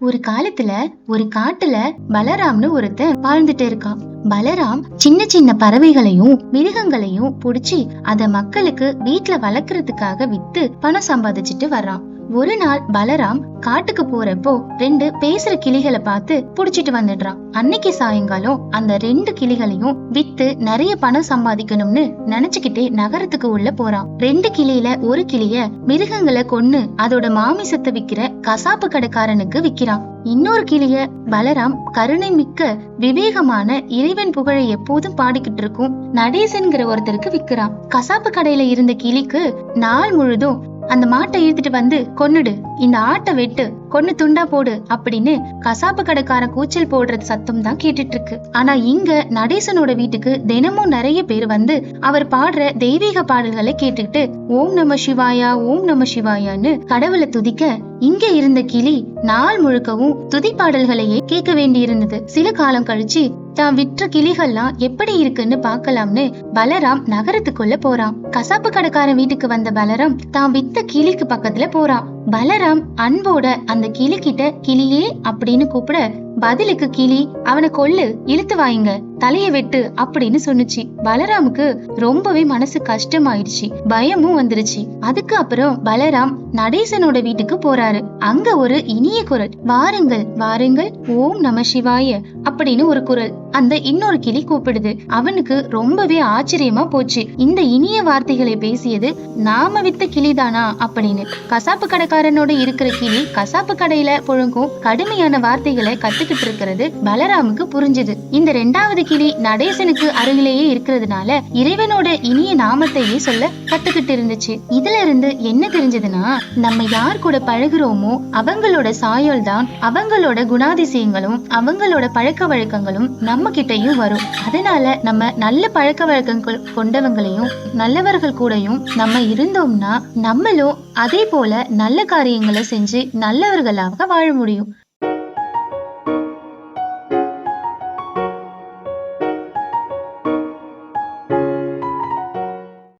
ஒரு காலத்துல ஒரு காட்டுல பலராம்னு ஒருத்தன் வாழ்ந்துட்டு இருக்கான். பலராம் சின்ன சின்ன பறவைகளையும் மிருகங்களையும் புடிச்சு அத மக்களுக்கு வீட்டுல வளர்க்கறதுக்காக வித்து பணம் சம்பாதிச்சுட்டு வர்றான். ஒரு நாள் பலராம் காட்டுக்கு போறப்போ ரெண்டு பேசுற கிளிகளை பார்த்து புடிச்சிட்டு வந்துடுறான். அன்னைக்கு சாயங்காலம் அந்த ரெண்டு கிளிகளையும் வித்து நிறைய பணம் சம்பாதிக்கணும்னு நினைச்சுக்கிட்டே நகரத்துக்கு உள்ள போறான். ரெண்டு கிளியில ஒரு கிளிய மிருகங்களை கொன்னு அதோட மாமிசத்தை விக்கிற கசாப்பு கடைக்காரனுக்கு விக்கிறான். இன்னொரு கிளிய பலராம் கருணை மிக்க விவேகமான இறைவன் புகழை எப்போதும் பாடிக்கிட்டு இருக்கும் நடேசன்கிற ஒருத்தருக்கு விக்கிறான். கசாப்பு கடையில இருந்த கிளிக்கு நாள் முழுதும் அந்த மாட்டை இழுத்துட்டு வந்து கொன்னுடு இந்த ஆட்டை வெட்டு கொன்னு துண்டா போடு அப்படின்னு கசாப்பு கடைக்காரன் கூச்சல் போடுறது சத்தம் தான் கேட்டுட்டு இருக்கு ஆனா இங்க நடேசனோட வீட்டுக்கு தினமும் நிறைய பேர் வந்து அவர் பாடுற தெய்வீக பாடல்களை கேட்டுக்கிட்டு ஓம் நம சிவாயா ஓம் நம சிவாயான்னு கடவுளை துதிக்க இங்க இருந்த கிளி நாள் முழுக்கவும் துதி பாடல்களையே கேட்க வேண்டியிருந்தது. சில காலம் கழிச்சு தான் விற்ற கிளிகள்லாம் எப்படி இருக்குன்னு பாக்கலாம்னு பலராம் நகரத்துக்குள்ள போறான். கசாப்பு கடைக்காரன் வீட்டுக்கு வந்த பலராம் தான் வித்த கிளிக்கு பக்கத்துல போறான். பலராம் அன்போட அந்த கிளி கிட்ட கிளியே அப்படின்னு கூப்பிட பதிலுக்கு கிளி அவனை கொல்லு இழுத்து வாயுங்க தலைய வெட்டு அப்படின்னு சொன்னுச்சு. பலராமுக்கு ரொம்பவே மனசு கஷ்டமாயிடுச்சு. பயமும் வந்துருச்சு. அதுக்கு அப்புறம் பலராம் நடேசனோட வீட்டுக்கு போறாரு. அங்க ஒரு இனிய குரல் வாருங்கள் வாருங்கள் ஓம் நம சிவாய அப்படின்னு ஒரு குரல். அந்த இன்னொரு கிளி கூப்பிடுது. அவனுக்கு ரொம்பவே ஆச்சரியமா போச்சு. இந்த இனிய வார்த்தைகளை பேசியது நாம வித்த கிளிதானா? அப்படின்னு. கசாப்பு கடைக்காரனோட இருக்கிற கிளி கசாப்பு கடையில புழுங்கும் கடுமையான வார்த்தைகளை கத்துக்கிட்டு இருக்கிறது பலராமுக்கு புரிஞ்சுது. இந்த ரெண்டாவது கிளி நடேசனுக்கு அருகிலேயே இருக்கிறதுனால இறைவனோட இனிய நாமத்தையே சொல்ல கத்துக்கிட்டு இருந்துச்சு. இதுல இருந்து என்ன தெரிஞ்சதுன்னா நம்ம யார் கூட பழகுறோமோ அவங்களோட சாயல் தான் அவங்களோட குணாதிசயங்களும் அவங்களோட பழக்க வழக்கங்களும் நம்ம கிட்டயும் வரும். அதனால நம்ம நல்ல பழக்க வழக்கங்கள் கொண்டவங்களையும் நல்லவர்கள் கூடயும் நம்ம இருந்தோம்னா நம்மளும் அதே போல நல்ல காரியங்களை செஞ்சு நல்லவர்களாக வாழ முடியும்.